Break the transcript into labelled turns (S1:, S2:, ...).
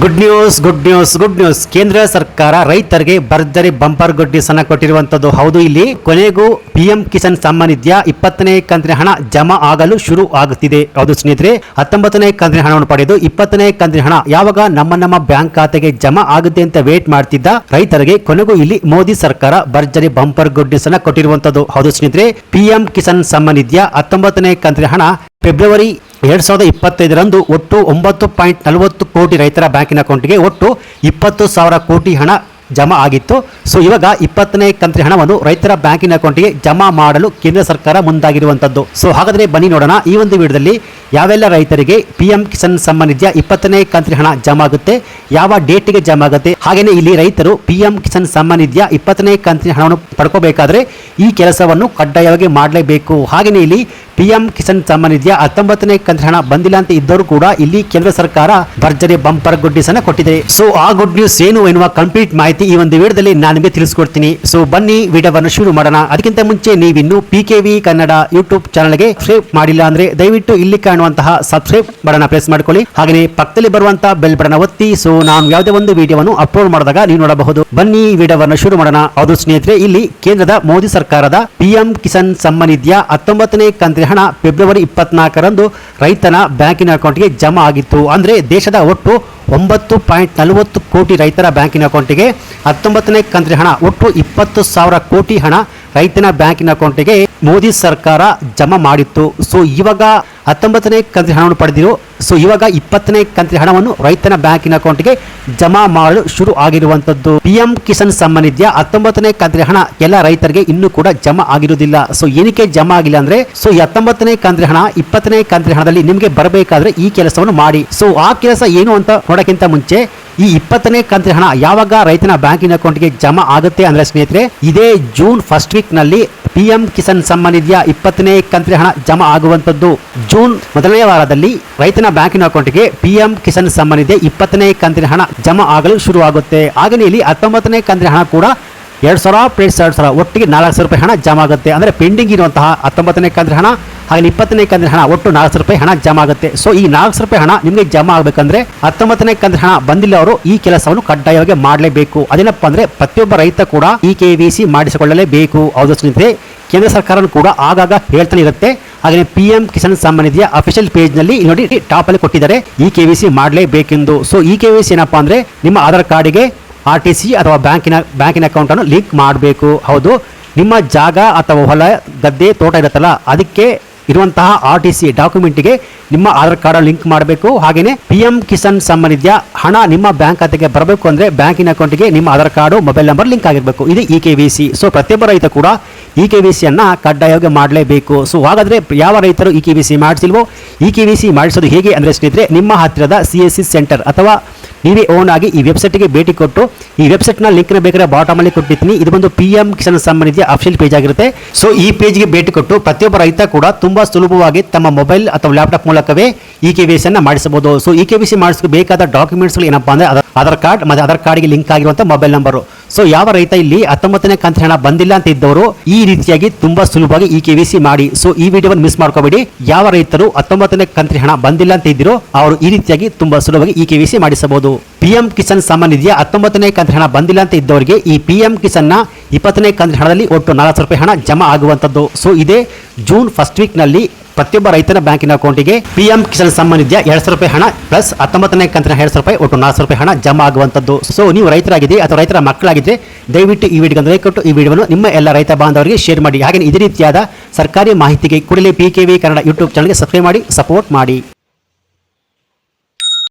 S1: Good news good news good news ಕೇಂದ್ರ ಸರ್ಕಾರ ರೈತರಿಗೆ ಭರ್ಜರಿ ಬಂಪರ್ ಗುಡ್ಡಿಸ್ ಅನ್ನ ಕೊಟ್ಟಿರುವಂತದ್ದು ಹೌದು. ಇಲ್ಲಿ ಕೊನೆಗೂ ಪಿಎಂ ಕಿಸಾನ್ ಸಮ್ಮಾನ್ ನಿಧಿಯ ಇಪ್ಪತ್ತನೇ ಕಂತಿನ ಹಣ ಜಮಾ ಆಗಲು ಶುರು ಆಗುತ್ತಿದೆ ಹೌದು ಸ್ನೇಹಿತರೆ, ಹತ್ತೊಂಬತ್ತನೇ ಕಂತಿನ ಹಣವನ್ನು ಪಡೆದು ಇಪ್ಪತ್ತನೇ ಕಂತಿನ ಹಣ ಯಾವಾಗ ನಮ್ಮ ನಮ್ಮ ಬ್ಯಾಂಕ್ ಖಾತೆಗೆ ಜಮಾ ಆಗುತ್ತೆ ಅಂತ ವೇಟ್ ಮಾಡ್ತಿದ್ದ ರೈತರಿಗೆ ಕೊನೆಗೂ ಇಲ್ಲಿ ಮೋದಿ ಸರ್ಕಾರ ಭರ್ಜರಿ ಬಂಪರ್ ಗುಡ್ಡಿಸ್ ಅನ್ನ ಕೊಟ್ಟಿರುವಂತದ್ದು ಹೌದು ಸ್ನೇಹಿತರೆ, ಪಿಎಂ ಕಿಸಾನ್ ಸಮ್ಮಾನ್ ನಿಧಿಯ ಹತ್ತೊಂಬತ್ತನೇ ಕಂತಿನ ಹಣ ಫೆಬ್ರವರಿ ಎರಡು ಸಾವಿರದ ಇಪ್ಪತ್ತೈದರಂದು ಒಟ್ಟು ಒಂಬತ್ತು ಪಾಯಿಂಟ್ ನಲವತ್ತು ಕೋಟಿ ರೈತರ ಬ್ಯಾಂಕಿನ ಅಕೌಂಟ್ಗೆ ಒಟ್ಟು ಇಪ್ಪತ್ತು ಸಾವಿರ ಕೋಟಿ ಹಣ ಜಮಾ ಆಗಿತ್ತು. ಸೊ ಇವಾಗ ಇಪ್ಪತ್ತನೇ ಕಂತಿನ ಹಣವನ್ನು ರೈತರ ಬ್ಯಾಂಕಿನ ಅಕೌಂಟ್ಗೆ ಜಮಾ ಮಾಡಲು ಕೇಂದ್ರ ಸರ್ಕಾರ ಮುಂದಾಗಿರುವಂಥದ್ದು. ಸೊ ಹಾಗಾದರೆ ಬನ್ನಿ ನೋಡೋಣ. ಈ ಒಂದು ವಿಡಿಯೋದಲ್ಲಿ ಯಾವೆಲ್ಲ ರೈತರಿಗೆ ಪಿ ಎಂ ಕಿಸಾನ್ ಸಮ್ಮಾನ್ ಇಪ್ಪತ್ತನೇ ಕಂತಿನ ಹಣ ಜಮಾ ಆಗುತ್ತೆ, ಯಾವ ಡೇಟ್ಗೆ ಜಮಾ ಆಗುತ್ತೆ ಹಾಗೆಯೇ ಇಲ್ಲಿ ರೈತರು ಪಿ ಎಂ ಕಿಸಾನ್ ಸಮ್ಮಾನ್ ಇಪ್ಪತ್ತನೇ ಕಂತಿನ ಹಣವನ್ನು ಪಡ್ಕೋಬೇಕಾದ್ರೆ ಈ ಕೆಲಸವನ್ನು ಕಡ್ಡಾಯವಾಗಿ ಮಾಡಲೇಬೇಕು. ಹಾಗೆಯೇ ಇಲ್ಲಿ ಪಿ ಎಂ ಕಿಸಾನ್ ಸಮ್ಮಾನ್ ಹತ್ತೊಂಬತ್ತನೇ ಕಂತಿನ ಹಣ ಬಂದಿಲ್ಲ ಅಂತ ಇದ್ದರೂ ಕೂಡ ಇಲ್ಲಿ ಕೇಂದ್ರ ಸರ್ಕಾರ ಭರ್ಜರಿ ಬಂಪರ್ ಗುಡ್ ನ್ಯೂಸ್ ಕೊಟ್ಟಿದೆ. ಸೊ ಆ ಗುಡ್ ನ್ಯೂಸ್ ಏನು ಎನ್ನುವ ಕಂಪ್ಲೀಟ್ ಮಾಹಿತಿ ಈ ಒಂದು ವಿಡಿಯೋದಲ್ಲಿ ನಾನು ನಿಮಗೆ ತಿಳಿಸ್ಕೊಡ್ತೀನಿ. ಸೊ ಬನ್ನಿ, ವಿಡಿಯೋವನ್ನು ಶುರು ಮಾಡೋಣ. ಅದಕ್ಕಿಂತ ಮುಂಚೆ ನೀವಿನ್ನು P K V Kannada YouTube ಚಾನಲ್ಗೆ ಸಬ್ಸ್ಕ್ರೈಬ್ ಮಾಡಿಲ್ಲ ಅಂದ್ರೆ ದಯವಿಟ್ಟು ಇಲ್ಲಿ ಕಾಣುವಂತಹ ಸಬ್ಸ್ಕ್ರೈಬ್ ಬಟನ್ ಪ್ರೆಸ್ ಮಾಡ್ಕೊಳ್ಳಿ. ಹಾಗೆಯೇ ಪಕ್ಕದಲ್ಲಿ ಬರುವಂತಹ ಬೆಲ್ ಬಟನ್ ಒತ್ತಿ. ಸೊ ನಾನು ಯಾವುದೇ ಒಂದು ವಿಡಿಯೋವನ್ನು ಅಪ್ಲೋಡ್ ಮಾಡಿದಾಗ ನೀವು ನೋಡಬಹುದು. ಬನ್ನಿ, ವಿಡಿಯೋವನ್ನು ಶುರು ಮಾಡೋಣ. ಹೌದು ಸ್ನೇಹಿತರೆ, ಇಲ್ಲಿ ಕೇಂದ್ರದ ಮೋದಿ ಸರ್ಕಾರದ ಪಿಎಂ ಕಿಸಾನ್ ಸಮ್ಮಾನ್ ನಿಧಿಯ ಹತ್ತೊಂಬತ್ತನೇ ಕಂತಿನ ಹಣ ಫೆಬ್ರವರಿ ಇಪ್ಪತ್ನಾಲ್ಕರಂದು ರೈತನ ಬ್ಯಾಂಕಿನ ಅಕೌಂಟ್ಗೆ ಜಮಾ ಆಗಿತ್ತು. ಅಂದ್ರೆ ದೇಶದ ಒಟ್ಟು ಒಂಬತ್ತು ಪಾಯಿಂಟ್ ನಲವತ್ತು ಕೋಟಿ ರೈತರ ಬ್ಯಾಂಕಿನ ಅಕೌಂಟಿಗೆ ಹತ್ತೊಂಬತ್ತನೇ ಕಂತಿನ ಹಣ, ಒಟ್ಟು ಇಪ್ಪತ್ತು ಸಾವಿರ ಕೋಟಿ ಹಣ ರೈತನ ಬ್ಯಾಂಕಿನ ಅಕೌಂಟಿಗೆ ಮೋದಿ ಸರ್ಕಾರ ಜಮಾ ಮಾಡಿತ್ತು. ಸೊ ಇವಾಗ ಹತ್ತೊಂಬತ್ತನೇ ಕಂತಿನ ಹಣವನ್ನು ಪಡೆದಿರು ಸೊ ಇವಾಗ ಇಪ್ಪತ್ತನೇ ಕಂತಿನ ಹಣವನ್ನು ರೈತನ ಬ್ಯಾಂಕಿನ ಅಕೌಂಟ್ಗೆ ಜಮಾ ಮಾಡಲು ಶುರು ಆಗಿರುವಂತದ್ದು. ಪಿಎಂ ಕಿಸಾನ್ ಸಮ್ಮಾನ್ ನಿಧಿಯ ಹತ್ತೊಂಬತ್ತನೇ ಕಂತಿನ ಹಣ ಎಲ್ಲ ರೈತರಿಗೆ ಇನ್ನೂ ಕೂಡ ಜಮಾ ಆಗಿರುವುದಿಲ್ಲ. ಸೊ ಏನಕ್ಕೆ ಜಮಾ ಆಗಿಲ್ಲ ಅಂದ್ರೆ ಸೊ ಈ ಹತ್ತೊಂಬತ್ತನೇ ಕಂತಿನ ಹಣ ಇಪ್ಪತ್ತನೇ ಕಂತಿನ ಹಣದಲ್ಲಿ ನಿಮಗೆ ಬರಬೇಕಾದ್ರೆ ಈ ಕೆಲಸವನ್ನು ಮಾಡಿ. ಸೊ ಆ ಕೆಲಸ ಏನು ಅಂತ ನೋಡಕ್ಕಿಂತ ಮುಂಚೆ, ಈ ಇಪ್ಪತ್ತನೇ ಕಂತಿನ ಹಣ ಯಾವಾಗ ರೈತನ ಬ್ಯಾಂಕಿನ ಅಕೌಂಟ್ಗೆ ಜಮಾ ಆಗುತ್ತೆ ಅಂದ್ರೆ ಸ್ನೇಹಿತರೆ, ಇದೇ ಜೂನ್ ಫಸ್ಟ್ ವೀಕ್ನಲ್ಲಿ ಪಿಎಂ ಕಿಸಾನ್ ಸಮ್ಮಾನ್ ನಿಧಿಯ ಇಪ್ಪತ್ತನೇ ಕಂತಿನ ಹಣ ಜಮಾ ಆಗುವಂತದ್ದು ಜೂನ್ ಮೊದಲನೇ ವಾರದಲ್ಲಿ ರೈತನ ಬ್ಯಾಂಕಿನ ಅಕೌಂಟ್ಗೆ ಪಿಎಂ ಕಿಸಾನ್ ಸಮ್ಮಾನ್ ನಿಧಿ ಇಪ್ಪತ್ತನೇ ಕಂತಿನ ಹಣ ಜಮಾ ಆಗಲು ಶುರುವಾಗುತ್ತೆ. ಹಾಗೆಯೇ ಇಲ್ಲಿ ಹತ್ತೊಂಬತ್ತನೇ ಕಂತಿನ ಹಣ ಕೂಡ ಎರಡು ಸಾವಿರ ಪ್ಲಸ್ ಎರಡು ಸಾವಿರ ಒಟ್ಟಿಗೆ ನಾಲ್ಕು ಸಾವಿರ ರೂಪಾಯಿ ಹಣ ಜಮಾ ಆಗುತ್ತೆ. ಅಂದರೆ ಪೆಂಡಿಂಗ್ ಇರುವಂತಹ ಹತ್ತೊಂಬತ್ತನೇ ಕಂತಿನ ಹಣ ಹಾಗೆ ಇಪ್ಪತ್ತನೇ ಕಂತಿನ ಹಣ ಒಟ್ಟು ನಾಲ್ಕು ಸಾವಿರ ರೂಪಾಯಿ ಹಣ ಜಮಾ ಆಗುತ್ತೆ. ಸೊ ಈ ನಾಲ್ಕು ಸಾವಿರ ರೂಪಾಯಿ ಹಣ ನಿಮಗೆ ಜಮಾ ಆಗಬೇಕಂದ್ರೆ ಹತ್ತೊಂಬತ್ತನೇ ಕಂತಿನ ಹಣ ಬಂದಿಲ್ಲ ಅವರು ಈ ಕೆಲಸವನ್ನು ಕಡ್ಡಾಯವಾಗಿ ಮಾಡಲೇಬೇಕು. ಅದೇನಪ್ಪ ಅಂದ್ರೆ ಪ್ರತಿಯೊಬ್ಬ ರೈತ ಕೂಡ ಈ ಕೆ ವಿ ಸಿ ಮಾಡಿಸಿಕೊಳ್ಳಲೇಬೇಕು. ಹೌದು ಸ್ನೇಹಿತರೆ ಕೇಂದ್ರ ಸರ್ಕಾರ ಕೂಡ ಆಗಾಗ ಹೇಳ್ತಾನೆ ಇರುತ್ತೆ. ಹಾಗೆ ಪಿ ಎಂ ಕಿಸಾನ್ ಸಮ್ಮಾನ್ ನಿಧಿಯ ಅಫಿಷಿಯಲ್ ಪೇಜ್ನಲ್ಲಿ ನೋಡಿ ಟಾಪ್ ಅಲ್ಲಿ ಕೊಟ್ಟಿದ್ದಾರೆ. ಈ ಕೆ ವಿ ಸಿ ಮಾಡಲೇಬೇಕೆಂದು. ಸೊ ಈ ಕೆ ವಿ ಸಿ ಏನಪ್ಪಾ ಅಂದ್ರೆ ನಿಮ್ಮ ಆಧಾರ್ ಕಾರ್ಡ್ಗೆ ಆರ್ ಟಿ ಸಿ ಅಥವಾ ಬ್ಯಾಂಕಿನ ಬ್ಯಾಂಕಿನ ಅಕೌಂಟನ್ನು ಲಿಂಕ್ ಮಾಡಬೇಕು. ಹೌದು. ನಿಮ್ಮ ಜಾಗ ಅಥವಾ ಹೊಲ ಗದ್ದೆ, ತೋಟ ಇರುತ್ತಲ್ಲ, ಅದಕ್ಕೆ ಇರುವಂತಹ ಆರ್ ಟಿ ಸಿ ಡಾಕ್ಯುಮೆಂಟ್ಗೆ ನಿಮ್ಮ ಆಧಾರ್ ಕಾರ್ಡ್ ಲಿಂಕ್ ಮಾಡಬೇಕು. ಹಾಗೆಯೇ ಪಿ ಎಂ ಕಿಸಾನ್ ನಿಧಿಯ ಹಣ ನಿಮ್ಮ ಬ್ಯಾಂಕ್ ಖಾತೆಗೆ ಬರಬೇಕು ಅಂದರೆ ಬ್ಯಾಂಕಿನ ಅಕೌಂಟ್ಗೆ ನಿಮ್ಮ Aadhaar card, mobile number link ಆಗಿರಬೇಕು. ಇದು E K V C so ಪ್ರತಿಯೊಬ್ಬ ರೈತ ಕೂಡ ಇ ಕೆ ವಿ ಸಿಯನ್ನು ಕಡ್ಡಾಯವಾಗಿ ಮಾಡಲೇಬೇಕು. ಸೊ ಹಾಗಾದರೆ ಯಾವ ರೈತರು ಇ ಕೆ ವಿ ಸಿ ಮಾಡಿಸಿಲ್ವೋ ಇ ಕೆ ವಿ ಸಿ ಮಾಡಿಸೋದು ಹೇಗೆ ಅಂದರೆ ಸ್ನೇಹಿತರೆ, ನಿಮ್ಮ ಹತ್ತಿರದ ಸಿ ಎಸ್ ಸಿ ಸೆಂಟರ್ ಅಥವಾ ನೀವೇ ಓನ್ ಆಗಿ ಈ ವೆಬ್ಸೈಟ್ಗೆ ಭೇಟಿ ಕೊಟ್ಟು ಈ ವೆಬ್ಸೈಟ್ನ ಲಿಂಕ್ನ ಬೇಕಾದ್ರೆ ಬಾಟಮ್ ಅಲ್ಲಿ ಕೊಟ್ಟಿರ್ತೀನಿ. ಇದು ಒಂದು ಪಿ ಎಂ ಕಿಸಾನ್ ಸಂಬಂಧಿತ ಅಫಿಷಿಯಲ್ ಪೇಜ್ ಆಗಿರುತ್ತೆ. ಸೊ ಈ ಪೇಜ್ಗೆ ಭೇಟಿ ಕೊಟ್ಟು ಪ್ರತಿಯೊಬ್ಬ ರೈತ ಕೂಡ ತುಂಬಾ ಸುಲಭವಾಗಿ ತಮ್ಮ ಮೊಬೈಲ್ ಅಥವಾ ಲ್ಯಾಪ್ಟಾಪ್ ಮೂಲಕವೇ ಇ ಕೆ ವಿ ಸಿ ಅನ್ನ ಮಾಡಿಸಬಹುದು. So E K V C ಮಾಡಿಸಬೇಕಾದ ಡಾಕ್ಯುಮೆಂಟ್ಸ್ಗಳು ಏನಪ್ಪಾ ಅಂದ್ರೆ ಆಧಾರ್- ಆಧಾರ್ ಕಾರ್ಡ್ ಮತ್ತೆ ಆಧಾರ್ ಕಾರ್ಡ್ಗೆ ಲಿಂಕ್ ಆಗಿರುವಂಥ ಮೊಬೈಲ್ ನಂಬರ್ ಸೊ ಯಾವ ರೈತ ಇಲ್ಲಿ ಹತ್ತೊಂಬತ್ತನೇ ಕಂತಿನ ಹಣ ಬಂದಿಲ್ಲ ಅಂತ ಇದ್ದವರು ಈ ರೀತಿಯಾಗಿ ತುಂಬಾ ಸುಲಭವಾಗಿ ಇ ಕೆ ಮಾಡಿ. ಸೊ ಈ ವಿಡಿಯೋವನ್ನು ಮಿಸ್ ಮಾಡ್ಕೋಬೇಡಿ. ಯಾವ ರೈತರು ಹತ್ತೊಂಬತ್ತನೇ ಕಂತಿನ ಹಣ ಬಂದಿಲ್ಲ ಅಂತ ಇದ್ದಿರೋ ಅವರು ಈ ರೀತಿಯಾಗಿ ತುಂಬಾ ಸುಲಭವಾಗಿ ಇ ಕೆ ಮಾಡಿಸಬಹುದು. ಪಿಎಂ ಕಿಸಾನ್ ಸಮ್ಮಾನ್ ನಿಧಿಯ ಹತ್ತೊಂಬತ್ತನೇ ಕಂತಿನ ಹಣ ಬಂದಿಲ್ಲ ಅಂತ ಇದ್ದವರಿಗೆ ಈ ಪಿಎಂ ಕಿಸಾನ್ನ ಇಪ್ಪತ್ತನೇ ಕಂತಿನ ಹಣದಲ್ಲಿ ಒಟ್ಟು ನಾಲ್ಕು ರೂಪಾಯಿ ಹಣ ಜಮಾ ಆಗುವಂತದ್ದು ಸೊ ಇದೇ ಜೂನ್ ಫಸ್ಟ್ ವೀಕ್ನಲ್ಲಿ ಪ್ರತಿಯೊಬ್ಬ ರೈತನ ಬ್ಯಾಂಕಿನ ಅಕೌಂಟಿಗೆ ಪಿಎಂ ಕಿಸಾನ್ ಸಮ್ಮಾನ್ ನಿಧಿಯ ಎರಡ್ ಸಾವಿರ ರೂಪಾಯಿ ಹಣ ಪ್ಲಸ್ ಹತ್ತೊಂಬತ್ತನೇ ಕಂತಿನ ಎರಡು ಸಾವಿರ ರೂಪಾಯಿ, ಒಟ್ಟು ನಾಲ್ಕು ಸಾವಿರ ರೂಪಾಯಿ ಹಣ ಜಮಾ ಆಗುವಂತದ್ದು ಸೊ ನೀವು ರೈತರಾಗಿದೆ ಅಥವಾ ರೈತರ ಮಕ್ಕಳಾಗಿದ್ದರೆ, ದಯವಿಟ್ಟು ಈ ವಿಡಿಯೋಗೆ ಲೈಕ್ ಕೊಟ್ಟು, ಈ ವಿಡಿಯೋವನ್ನು ನಿಮ್ಮ ಎಲ್ಲ ರೈತ ಬಾಂಧವರಿಗೆ ಶೇರ್ ಮಾಡಿ. ಹಾಗೆ ಇದೇ ರೀತಿಯಾದ ಸರ್ಕಾರಿ ಮಾಹಿತಿಗೆ ಕೂಡಲೇ P K V Kannada YouTube ಚಾನಲ್ಗೆ ಸಬ್ಸ್ಕ್ರೈಬ್ ಮಾಡಿ ಸಪೋರ್ಟ್ ಮಾಡಿ.